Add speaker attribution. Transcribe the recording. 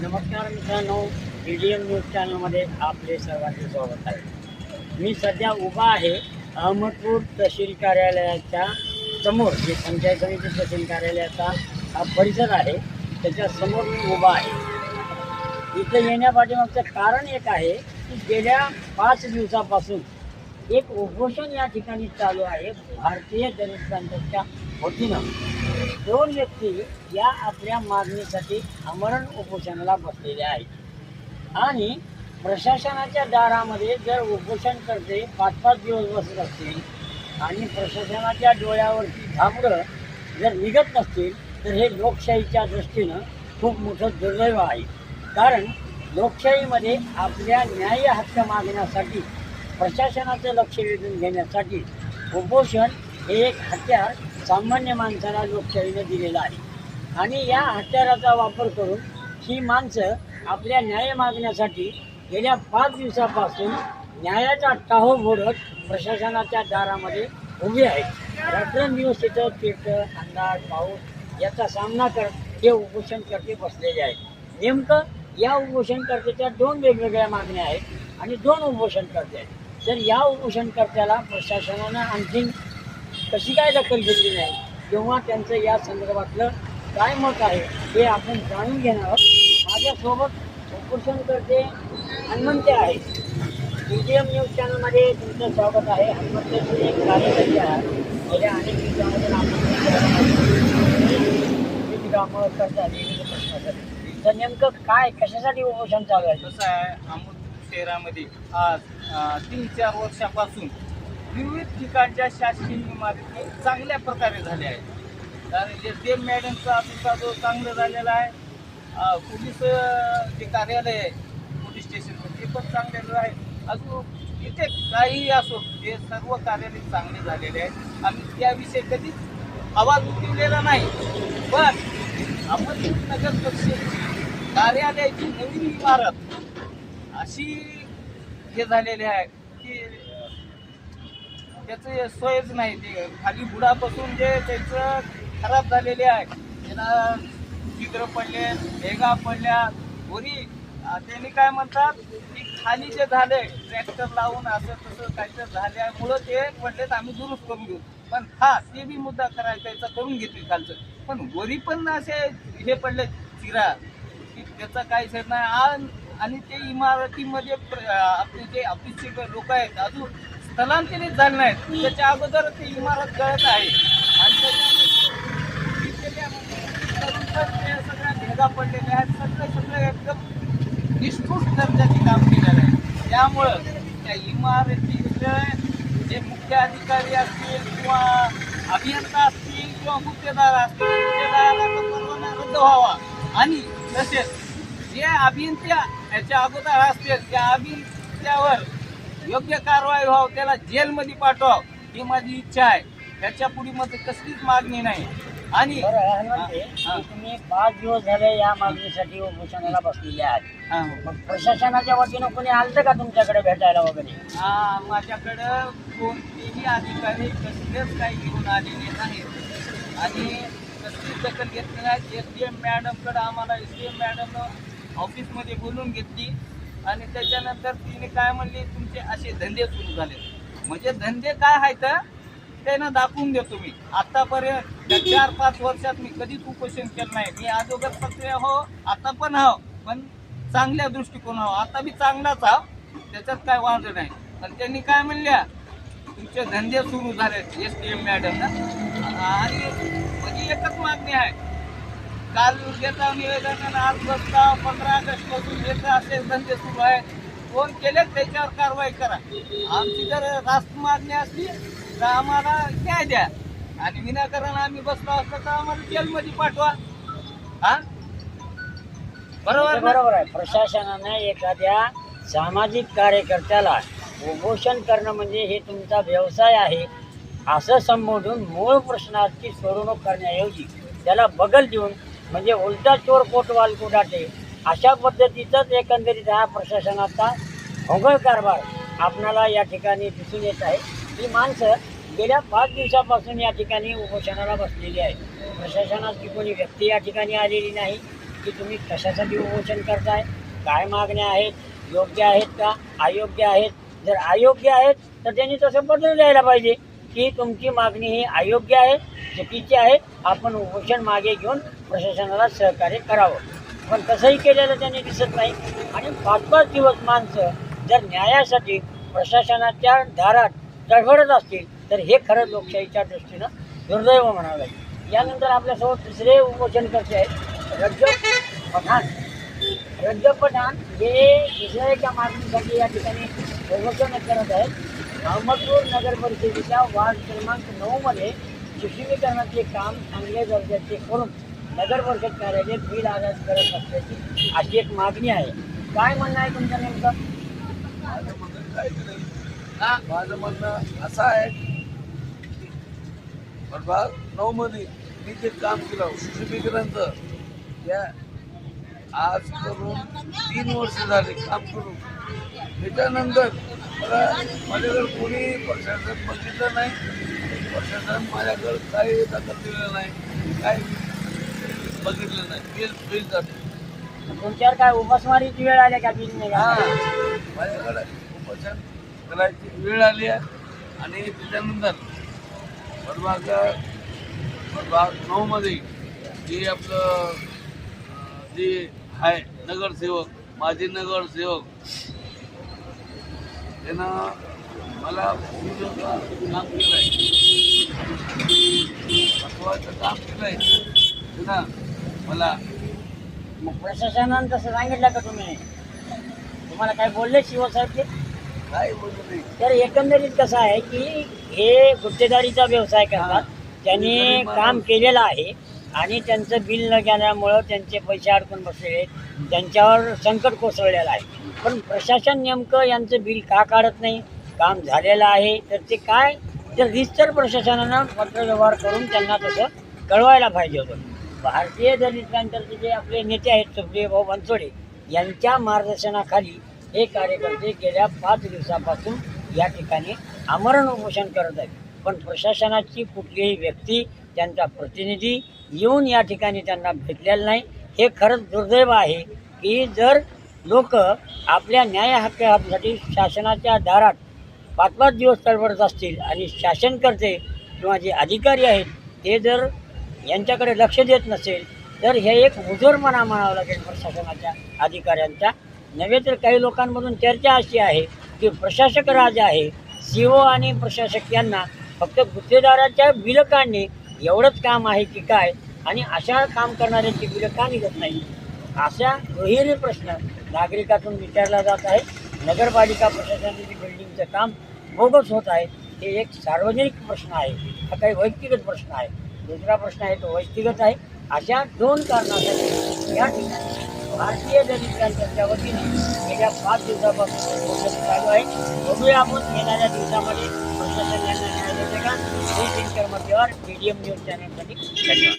Speaker 1: नमस्कार मित्रांनो D D M news चॅनलमध्ये आपले सर्वांचे स्वागत आहे. मी सध्या उभा आहे अहमदपूर तहसील कार्यालयाच्या समोर जे पंचायत समिती तहसील कार्यालयाचा हा परिसर आहे त्याच्यासमोर मी उभा आहे. इथं येण्यापाठीमागचं कारण एक आहे की गेल्या पाच दिवसापासून एक उपोषण या ठिकाणी चालू आहे भारतीय दलित होती ना. दोन व्यक्ती या आपल्या मागणीसाठी आमरण उपोषणाला बसलेले आहेत. आणि प्रशासनाच्या दारामध्ये जर उपोषण करते पाच पाच दिवस बसत असतील आणि प्रशासनाच्या डोळ्यावरची झापडं जर निघत नसतील तर हे लोकशाहीच्या दृष्टीनं खूप मोठं दुर्दैव आहे. कारण लोकशाहीमध्ये आपल्या न्याय हक्क मागण्यासाठी प्रशासनाचं लक्ष वेधून घेण्यासाठी उपोषण हे एक हत्यार सामान्य माणसाला लोकशाहीने दिलेलं आहे. आणि या हत्याराचा वापर करून ही माणसं आपल्या न्याय मागण्यासाठी गेल्या पाच दिवसापासून न्यायाचा टाहो मोडत प्रशासनाच्या दारामध्ये उभी आहेत. रात्रंदिवस तिथं पेटं अंधार पाऊस याचा सामना करत हे उपोषणकर्ते बसलेले आहेत. नेमकं या उपोषणकर्त्याच्या दोन वेगवेगळ्या मागण्या आहेत आणि दोन उपोषणकर्ते आहेत. तर या उपोषणकर्त्याला प्रशासनानं आणखीन कशी काय दखल घेतली नाही? किंवा त्यांचं या संदर्भातलं काय मत आहे हे आपण जाणून घेणार आहोत. माझ्यासोबत उपोषणकर्ते हनुमंते आहेत. डी एम न्यूज चॅनलमध्ये तुमचं स्वागत आहे. हनुमंत तुम्ही एक कार्यकर्ते आहात. गेल्या अनेक दिवसामध्ये आपण कामं करतात विविध तर नेमकं काय कशासाठी उपोषण चालू आहे?
Speaker 2: कसं आहे अमोद शहरामध्ये आज तीन चार वर्षापासून विविध ठिकाणच्या शासकीय इमारती चांगल्या प्रकारे झाल्या आहेत. कारण जे देव मॅडमचा ऑफिसचा जो चांगलं झालेला आहे पोलीस जे कार्यालय आहे पोलीस स्टेशन ते पण चांगलेलं आहे. अजून इथे काहीही असो ते सर्व कार्यालय चांगले झालेले आहेत. आम्ही त्याविषयी कधीच आवाज उठवलेला नाही. पण आपण नगर परिषदेची कार्यालयाची नवीन इमारत अशी हे झालेली आहे की त्याचं सोयच नाही ते खाली बुडापासून जे त्याचं खराब झालेले आहे त्याला चित्र पडले भेगा पडल्या वरी त्यांनी काय म्हणतात की खाली जे झाले ट्रॅक्टर लावून असं तसं काहीतरी झाल्यामुळं ते म्हणलेत आम्ही दुरुस्त करून घेऊ. पण हा ते बी मुद्दा करायचा त्याचा करून घेतील खालचं. पण वरी पण असे हे पडले चिरा. की त्याचा काहीच सर नाही. आणि ते इमारतीमध्ये प्र- आपले जे ऑफिसचे लोक आहेत अजून स्थलांतरित झाले नाहीत. त्याच्या अगोदर ती इमारत गळत आहे. आणि त्याच्यामध्ये ते सगळ्या भेगा पडलेल्या आहेत. सगळं सगळं एकदम निष्ठूर दर्जाचे काम केलेलं आहे त्यामुळं त्या इमारतीचे जे मुख्य अधिकारी असतील किंवा अभियंता असतील किंवा गुत्तेदार असतील गुत्तेदाराचा परवाना रद्द व्हावा. आणि तसेच जे अभियंत्या याच्या अगोदर असतील त्या अभियंत्यावर योग्य कारवाई व्हावं त्याला जेलमध्ये पाठवावं ही माझी इच्छा आहे. त्याच्या पुढे मध्ये कसलीच मागणी नाही. आणि हा.
Speaker 1: तुम्ही पाच दिवस झाले या मागणीसाठी उपोषणाला बसलेले आहात.
Speaker 2: हा.
Speaker 1: मग प्रशासनाच्या वतीनं कोणी आलतं का तुमच्याकडे भेटायला वगैरे?
Speaker 2: आ, माझ्याकडं कोणतेही अधिकारी कसलेच काही घेऊन आलेले नाहीत. आणि कसलीच दखल घेतली नाही. एस डी एम मॅडमकडं आम्हाला एस डी एम मॅडमनं ऑफिसमध्ये बोलून घेतली. आणि त्याच्यानंतर तिने काय म्हणली तुमचे असे धंदे सुरू झाले. म्हणजे धंदे काय आहेत त्यांना दाखवून देतो मी. आतापर्यंत चार पाच वर्षात मी कधीच उपोषण केलं नाही. मी अगोदर सक्रिय हो आता पण हो पण चांगल्या दृष्टिकोन हो आता बी चांगलाच आहो. त्याच्यात काय वाद नाही. पण त्यांनी काय म्हणल्या तुमचे धंदे सुरू झाले एस टी एम मॅडम आणि माझी एकच मागणी आहे काल देता निवेदन आज बसता पंधरा ऑगस्टपासून येतं असे धंदे सुरू आहेत कोण केले त्याच्यावर कारवाई करा. आमची जर रास्त मागणी असली तर आम्हाला न्याय द्या. आणि विनाकारण आम्ही बसलो असतो तर आम्हाला जेलमध्ये पाठवा. हा? बरोबर?
Speaker 1: बरोबर आहे. प्रशासनानं एखाद्या सामाजिक कार्यकर्त्याला उपोषण करणं म्हणजे हे तुमचा व्यवसाय आहे असं संबोधून मूळ प्रश्नाची सोडवणूक करण्याऐवजी त्याला बगल देऊन म्हणजे उलटा चोर कोटवाल कुडाटे अशा पद्धतीचाच एकंदरीत हा प्रशासनाचा भोंगळ कारभार आपणाला या ठिकाणी दिसून येत आहे. ही माणसं गेल्या पाच दिवसापासून या ठिकाणी उपोषणाला बसलेली आहे प्रशासनाची कोणी व्यक्ती या ठिकाणी आलेली नाही की तुम्ही कशासाठी उपोषण करताय काय मागण्या आहेत योग्य आहेत का अयोग्य आहेत? जर अयोग्य आहेत तर त्यांनी तसं पत्र द्यायला पाहिजे की तुमची मागणी ही अयोग्य आहे चुकीची आहे आपण उपोषण मागे घेऊन प्रशासनाला सहकार्य करावं. पण तसंही केलेलं त्यांनी दिसत नाही. आणि पाच पाच दिवस माणसं जर न्यायासाठी प्रशासनाच्या दारात तडफडत असतील तर हे खरं लोकशाहीच्या दृष्टीनं दुर्दैव म्हणावं लागेल. यानंतर आपल्यासोबत तिसरे उपोषणकर्ते आहेत? रज्जब पठाण. रज्जब पठाण हे इस्रायलच्या मागणीसाठी या ठिकाणी उपोषण करत आहेत. अहमदपूर नगर परिषदेच्या वार्ड क्रमांक नऊमध्ये सुशोभीकरणाचे काम चांगल्या दर्जाचे करून नगर परिषद कार्यालय बिल आजाद करत असल्याची अशी एक मागणी आहे. काय म्हणणं आहे तुमच्या नेमकं?
Speaker 3: माझं म्हणणं काय की नाही माझं म्हणणं असं आहे. की प्रभाग नऊ मध्ये मी जे काम केलं सुशोभीकरणचं त्या आज करून तीन वर्ष झाले काम करून. त्याच्यानंतर मला माझ्याकडे कोणी प्रशासन बघितलं नाही. प्रशासन माझ्याकडे काही दखल दिलं नाही. काही बघितलं नाही. बिल बिल जाते.
Speaker 1: तुमच्यावर काय उपासमारीची वेळ आली का बिल नाही?
Speaker 3: हा? माझ्याकडे उपोषण करायची वेळ आली आहे आणि त्याच्यानंतर प्रभाग प्रभाग नऊमध्ये जे आपलं जे आहे नगरसेवक माजी नगरसेवक त्यानं मला काम केलं आहे काम केलं आहे मला
Speaker 1: मग प्रशासनानं तसं सांगितलं का तुम्ही? तुम्हाला काय बोलले शिवसाहेब ते
Speaker 3: काय बोलू नाही
Speaker 1: तर एकंदरीत कसं आहे की हे गुत्तेदारीचा व्यवसाय करतात त्यांनी काम केलेलं आहे आणि त्यांचं बिल न गेल्यामुळं त्यांचे पैसे अडकून बसलेले आहेत. त्यांच्यावर संकट कोसळलेलं आहे. पण प्रशासन नेमकं यांचं बिल का काढत नाही? काम झालेलं आहे तर ते काय? तर रिस्टर प्रशासनानं पत्रव्यवहार करून त्यांना तसं कळवायला पाहिजे होतं. भारतीय दलित जे आपले नेते आहेत सुप्रिय भाऊ बनसोडे यांच्या मार्गदर्शनाखाली हे कार्यकर्ते गेल्या पाच दिवसापासून या ठिकाणी आमरण उपोषण करत आहेत. पण प्रशासनाची कुठलीही व्यक्ती त्यांचा प्रतिनिधी येऊन या ठिकाणी त्यांना भेटलेला नाही. हे खरंच दुर्दैव आहे की जर लोक आपल्या न्याय हक्कासाठी शासनाच्या दारात पाच पाच दिवस चळवळत असतील आणि शासनकर्ते किंवा जे अधिकारी आहेत ते जर यांच्याकडे लक्ष देत नसेल तर हे एक मुजोरपणा म्हणावं लागेल प्रशासनाच्या अधिकाऱ्यांचा नव्हे तर काही लोकांमधून चर्चा अशी आहे की प्रशासक राज आहे सी ओ आणि प्रशासक यांना फक्त गुत्तेदाराच्या बिलं काढणे एवढंच काम आहे की काय आणि अशा काम करणाऱ्यांची बिलं का निघत नाही अशा दुहेरी प्रश्न नागरिकातून विचारला जात आहे. नगरपालिका प्रशासनाची बिल्डिंगचं काम बोगस होत आहे. हे एक सार्वजनिक प्रश्न आहे हा काही व्यक्तिगत प्रश्न आहे. दुसरा प्रश्न आहे तो व्यक्तिगत आहे. अशा दोन कारणासाठी या ठिकाणी भारतीय दलित वतीने गेल्या पाच दिवसापासून चालू आहे. बघूया आपण येणाऱ्या दिवसामध्ये प्रशासन यांना न्याय देते का? हे दिनकर मध्यवार मीडियम न्यूज चॅनलसाठी धन्यवाद.